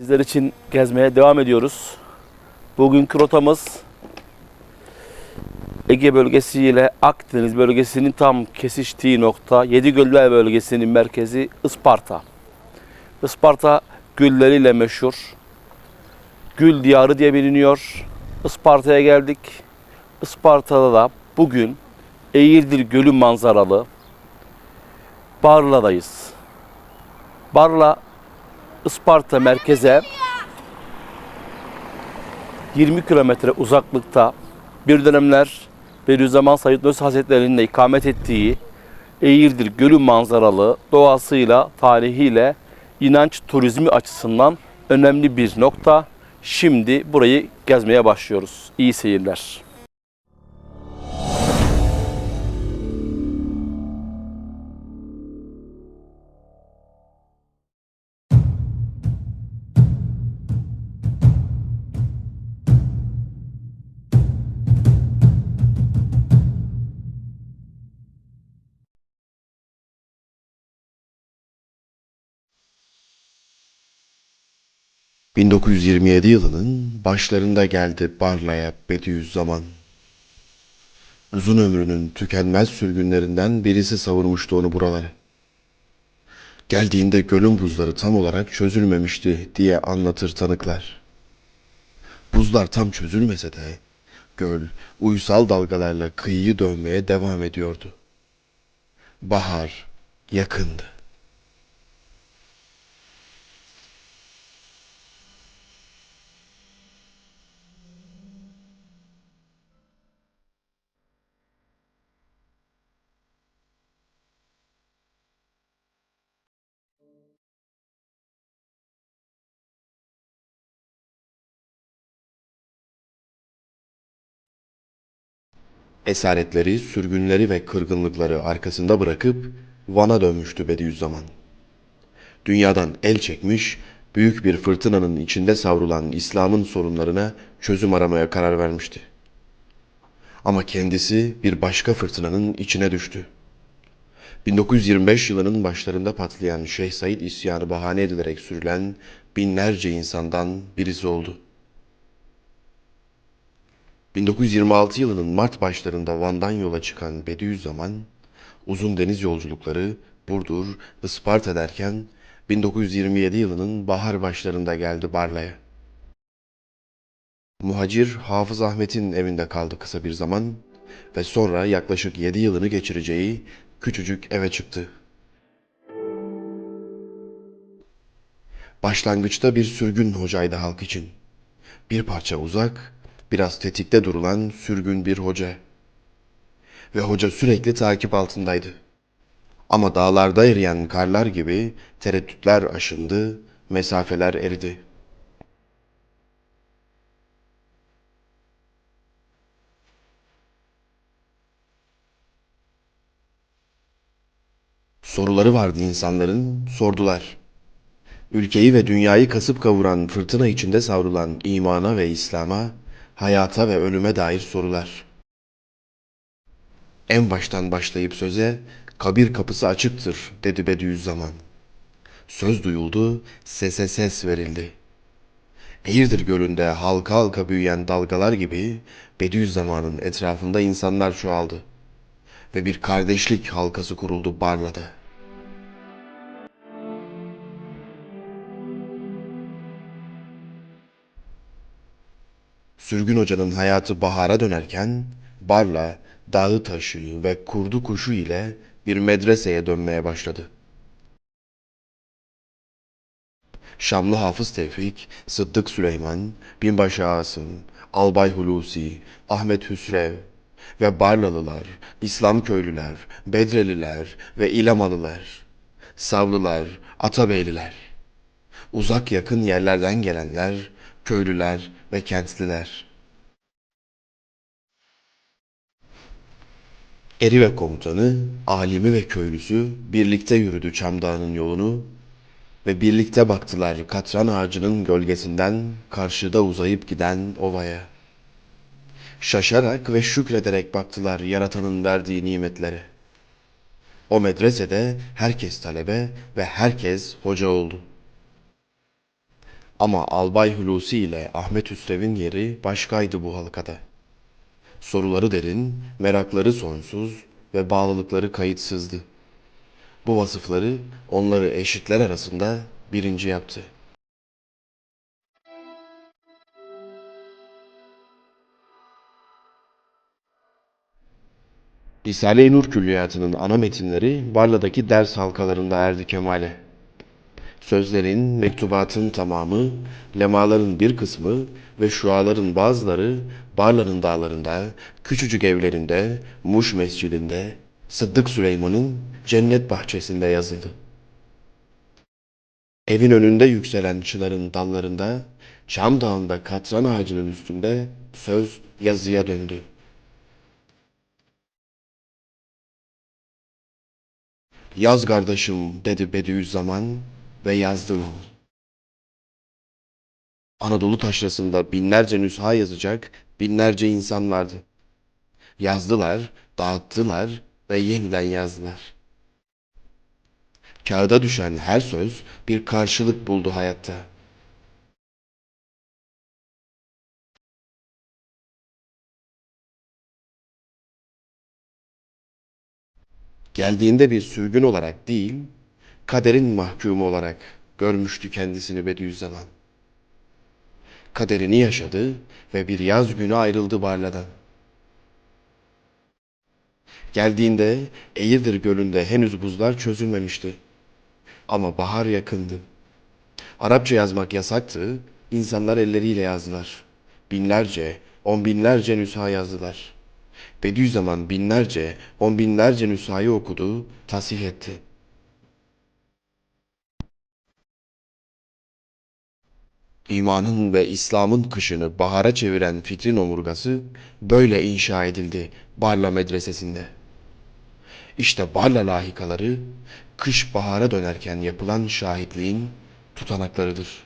Sizler için gezmeye devam ediyoruz. Bugünkü rotamız Ege bölgesi ile Akdeniz bölgesinin tam kesiştiği nokta Yedigöller bölgesinin merkezi Isparta. Isparta gülleriyle meşhur. Gül diyarı diye biliniyor. Isparta'ya geldik. Isparta'da da bugün Eğirdir Gölü manzaralı Barla'dayız. Barla Isparta merkeze 20 kilometre uzaklıkta bir dönemler Bediüzzaman Said Nursi Hazretleri'nin de ikamet ettiği Eğirdir Gölü manzaralı doğasıyla, tarihiyle, inanç turizmi açısından önemli bir nokta. Şimdi burayı gezmeye başlıyoruz. İyi seyirler. ...1927 yılının başlarında geldi Barla'ya Bediüzzaman. Uzun ömrünün tükenmez sürgünlerinden birisi savurmuştu onu buralara. Geldiğinde gölün buzları tam olarak çözülmemişti diye anlatır tanıklar. Buzlar tam çözülmese de göl uysal dalgalarla kıyıyı dönmeye devam ediyordu. Bahar yakındı. Esaretleri, sürgünleri ve kırgınlıkları arkasında bırakıp Van'a dönmüştü Bediüzzaman. Dünyadan el çekmiş, büyük bir fırtınanın içinde savrulan İslam'ın sorunlarına çözüm aramaya karar vermişti. Ama kendisi bir başka fırtınanın içine düştü. 1925 yılının başlarında patlayan Şeyh Said isyanı bahane edilerek sürülen binlerce insandan birisi oldu. 1926 yılının Mart başlarında Van'dan yola çıkan Bediüzzaman, uzun deniz yolculukları Burdur, Isparta derken 1927 yılının bahar başlarında geldi Barla'ya. Muhacir Hafız Ahmet'in evinde kaldı kısa bir zaman ve sonra yaklaşık 7 yılını geçireceği küçücük eve çıktı. Başlangıçta bir sürgün hocaydı halk için. Bir parça uzak, biraz tetikte durulan sürgün bir hoca. Ve hoca sürekli takip altındaydı. Ama dağlarda eriyen karlar gibi tereddütler aşındı, mesafeler eridi. Soruları vardı insanların, sordular. Ülkeyi ve dünyayı kasıp kavuran fırtına içinde savrulan imana ve İslam'a, hayata ve ölüme dair sorular. En baştan başlayıp söze, kabir kapısı açıktır dedi Bediüzzaman. Söz duyuldu, sese ses verildi. Eğirdir gölünde halka halka büyüyen dalgalar gibi Bediüzzaman'ın etrafında insanlar çoğaldı. Ve bir kardeşlik halkası kuruldu Barla'da. Sürgün Hoca'nın hayatı bahara dönerken Barla, dağı taşı ve kurdu kuşu ile bir medreseye dönmeye başladı. Şamlı Hafız Tevfik, Sıddık Süleyman, Binbaşı Asım, Albay Hulusi, Ahmet Hüsrev ve Barlalılar, İslam köylüler, Bedreliler ve İlamalılar, Savlılar, Atabeyliler, uzak yakın yerlerden gelenler, köylüler ve kentliler. Eri ve komutanı, alimi ve köylüsü birlikte yürüdü Çam Dağı'nın yolunu ve birlikte baktılar katran ağacının gölgesinden karşıda uzayıp giden ovaya. Şaşarak ve şükrederek baktılar yaratanın verdiği nimetlere. O medresede herkes talebe ve herkes hoca oldu. Ama Albay Hulusi ile Ahmet Hüsrev'in yeri başkaydı bu halkada. Soruları derin, merakları sonsuz ve bağlılıkları kayıtsızdı. Bu vasıfları onları eşitler arasında birinci yaptı. Risale-i Nur Külliyatı'nın ana metinleri Barla'daki ders halkalarında erdi kemale. Sözlerin, mektubatın tamamı, lemaların bir kısmı ve şuaların bazıları Barla'nın dağlarında, küçücük evlerinde, Muş mescidinde, Sıddık Süleyman'ın cennet bahçesinde yazıldı. Evin önünde yükselen çınarın dallarında, Çam Dağı'nda katran ağacının üstünde söz yazıya döndü. Yaz kardeşim dedi Bediüzzaman ve yazdı. Anadolu taşrasında binlerce nüsha yazacak binlerce insan vardı. Yazdılar, dağıttılar ve yeniden yazdılar. Kağıda düşen her söz bir karşılık buldu hayatta. Geldiğinde bir sürgün olarak değil, kaderin mahkumu olarak görmüştü kendisini Bediüzzaman. Kaderini yaşadı ve bir yaz günü ayrıldı Barla'dan. Geldiğinde Eğirdir Gölü'nde henüz buzlar çözülmemişti. Ama bahar yakındı. Arapça yazmak yasaktı, insanlar elleriyle yazdılar. Binlerce, on binlerce nüsha yazdılar. Bediüzzaman binlerce, on binlerce nüshayı okudu, tasih etti. İmanın ve İslam'ın kışını bahara çeviren fikrin omurgası böyle inşa edildi Barla Medresesi'nde. İşte Barla lahikaları kış bahara dönerken yapılan şahitliğin tutanaklarıdır.